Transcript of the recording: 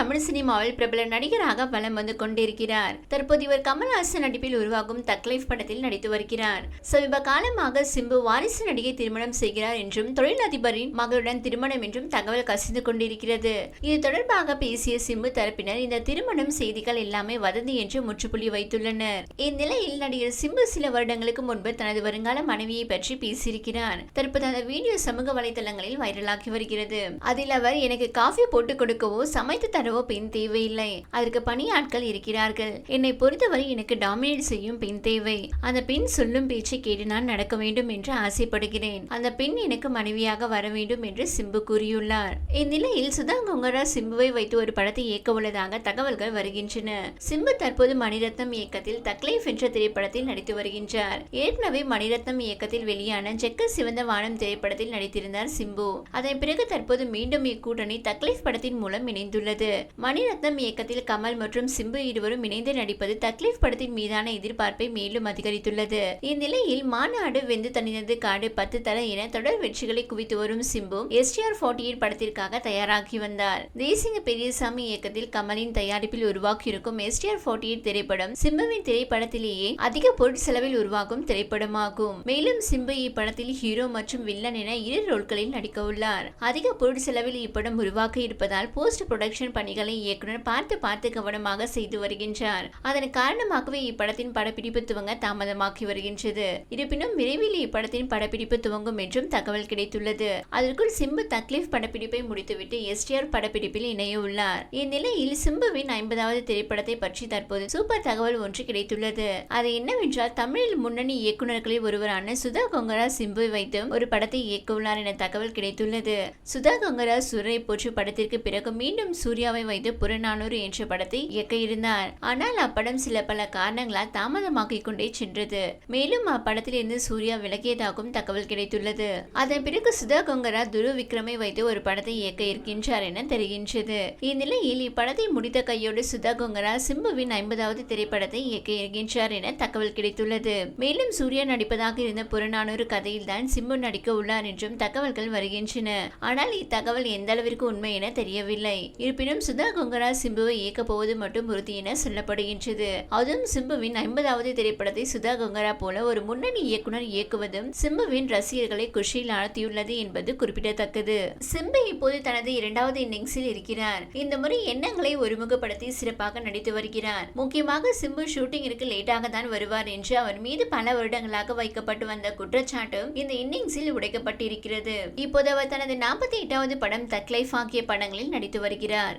தமிழ் சினிமாவில் பிரபல நடிகராக வலம் வந்து கொண்டிருக்கிறார். தற்போது இவர் கமல்ஹாசன் நடிப்பில் உருவாகும் தக்லைஃப் படத்தில் நடித்து வருகிறார். சமீப காலமாக சிம்பு வாரிசு நடிகை திருமணம் செய்கிறார் என்றும் தொழிலதிபரின் மகளுடன் திருமணம் என்றும் தகவல் கசிந்து கொண்டிருக்கிறது. இது தொடர்பாக பேசிய சிம்பு தரப்பினர் இந்த திருமணம் செய்திகள் எல்லாமே வதந்தி என்று முற்றுப்புள்ளி வைத்துள்ளனர். இந்நிலையில் நடிகர் சிம்பு சில வருடங்களுக்கு முன்பு தனது வருங்கால மனைவியை பற்றி பேசியிருக்கிறார். தற்போது அந்த வீடியோ சமூக வலைதளங்களில் வைரலாகி வருகிறது. அதில் அவர் எனக்கு காஃபி போட்டு கொடுக்கவோ சமைத்து தரவோ பெண் தேவையில்லை. அதற்கு பணியாட்கள் இருக்கிறார்கள். என்னை பொறுத்தவரை எனக்கு டாமினேட் செய்யும் பெண் தேவை. அந்த பெண் சொல்லும் பேச்சை கேட்டு நான் நடக்க வேண்டும் என்று ஆசைப்படுகிறேன். அந்த பெண் எனக்கு மனைவியாக வர வேண்டும் என்று சிம்பு கூறியுள்ளார். இந்நிலையில் சுதா கொங்கரா சிம்புவை வைத்து ஒரு படத்தை இயக்க உள்ளதாக தகவல்கள் வருகின்றன. சிம்பு தற்போது மணிரத்னம் இயக்கத்தில் தக்லைஃப் என்ற திரைப்படத்தில் நடித்து வருகின்றார். ஏற்கனவே மணிரத்னம் இயக்கத்தில் வெளியான ஜெக்க சிவந்த வானம் திரைப்படத்தில் நடித்திருந்தார் சிம்பு. அதன் பிறகு தற்போது மீண்டும் இக்கூட்டணி தக்லைஃப் படத்தின் மூலம் இணைந்துள்ளது. மணிரத்னம் இயக்கத்தில் கமல் மற்றும் சிம்பு இருவரும் இணைந்து நடிப்பது தக்லீஃப் படத்தின் மீதான எதிர்பார்ப்பை மேலும் அதிகரித்துள்ளது. இந்நிலையில் மாநாடு வெந்து தணிந்தது காடு பத்து தர என தொடர் வெற்றிகளை குவித்து வரும் சிம்பு எஸ்டிஆர் ஃபார்ட்டி எயிட் படத்திற்காக தயாராகி வந்தார். தேசிங்க பெரியசாமி இயக்கத்தில் கமலின் தயாரிப்பில் உருவாக்கியிருக்கும் எஸ்டிஆர் ஃபார்ட்டி எயிட் திரைப்படம் சிம்புவின் திரைப்படத்திலேயே அதிக பொருட்செலவில் உருவாகும் திரைப்படமாகும். மேலும் சிம்பு இப்படத்தில் ஹீரோ மற்றும் வில்லன் என இரு ரோல்களில் நடிக்க உள்ளார் அதிக பொருட்செலவில் இப்படம் உருவாக்க இருப்பதால் போஸ்ட் ப்ரொடக்ஷன் பணிகளை இயக்குனர் பார்த்து பார்த்து கவனமாக செய்து வருகின்றார். அதன் காரணமாகவே இப்படத்தின் படப்பிடிப்பு துவங்க தாமதமாகி வருகின்றது. இருப்பினும் விரைவில் இப்படத்தின் படப்பிடிப்பு துவங்கும் என்றும் தகவல் கிடைத்துள்ளது. அதற்குள் சிம்பு தக்லீஃப் படப்பிடிப்பை முடித்துவிட்டு எஸ்டிஆர் படப்பிடிப்பில் இணைய உள்ளார். இந்நிலையில் சிம்புவின் ஐம்பதாவது திரைப்படத்தை பற்றி தற்போது சூப்பர் தகவல் ஒன்று கிடைத்துள்ளது. அது என்னவென்றால் தமிழில் முன்னணி இயக்குநர்களில் ஒருவரான சுதா கொங்கரா சிம்பு வைத்து ஒரு படத்தை இயக்க உள்ளார் என தகவல் கிடைத்துள்ளது. சுதா கொங்கரா சூரை போற்று படத்திற்கு பிறகு மீண்டும் சூர்யா சூர்யாவை வைத்து புறநானூறு என்ற படத்தை இயக்க இருந்தார். ஆனால் அப்படம் சில பல காரணங்களால் தாமதமாகிக் கொண்டே சென்றது. மேலும் அப்படத்திலிருந்து சூர்யா விலகியதாகவும் தகவல் கிடைத்துள்ளது. அதன் பிறகு சுதா கொங்கரா துரு விக்ரமை வைத்து ஒரு படத்தை இயக்க இருக்கின்றார் என தெரிகின்றது. இந்நிலையில் இப்படத்தை முடித்த கையோடு சுதா கொங்கரா சிம்புவின் ஐம்பதாவது திரைப்படத்தை இயக்க இருக்கின்றார் என தகவல் கிடைத்துள்ளது. மேலும் சூர்யா நடிப்பதாக இருந்த புறநானூறு கதையில் தான் சிம்பு நடிக்க உள்ளார் என்றும் தகவல்கள் வருகின்றன. ஆனால் இத்தகவல் எந்த அளவிற்கு உண்மை என தெரியவில்லை. இருப்பினும் சுதா கொங்கரா சிம்புவை இயக்க போவது மட்டும் உறுதி என சொல்லப்படுகின்றது. அதுவும் சிம்புவின் ஐம்பதாவது திரைப்படத்தை சுதா கொங்கரா போல ஒரு முன்னணி இயக்குனர் இயக்குவதும் சிம்புவின் ரசிகர்களை குஷியில் ஆழ்த்தியுள்ளது என்பது குறிப்பிடத்தக்கது. சிம்பு இப்போது தனது இரண்டாவது இன்னிங்ஸில் இருக்கிறார். இந்த முறை எண்ணங்களை ஒருமுகப்படுத்தி சிறப்பாக நடித்து வருகிறார். முக்கியமாக சிம்பு ஷூட்டிங்கிற்கு லேட்டாக தான் வருவார் என்று அவர் மீது பல வருடங்களாக வைக்கப்பட்டு வந்த குற்றச்சாட்டும் இந்த இன்னிங்ஸில் உடைக்கப்பட்டிருக்கிறது. இப்போது அவர் தனது நாற்பத்தி எட்டாவது படம் தக்லைஃப் ஆகிய படங்களில் நடித்து வருகிறார்.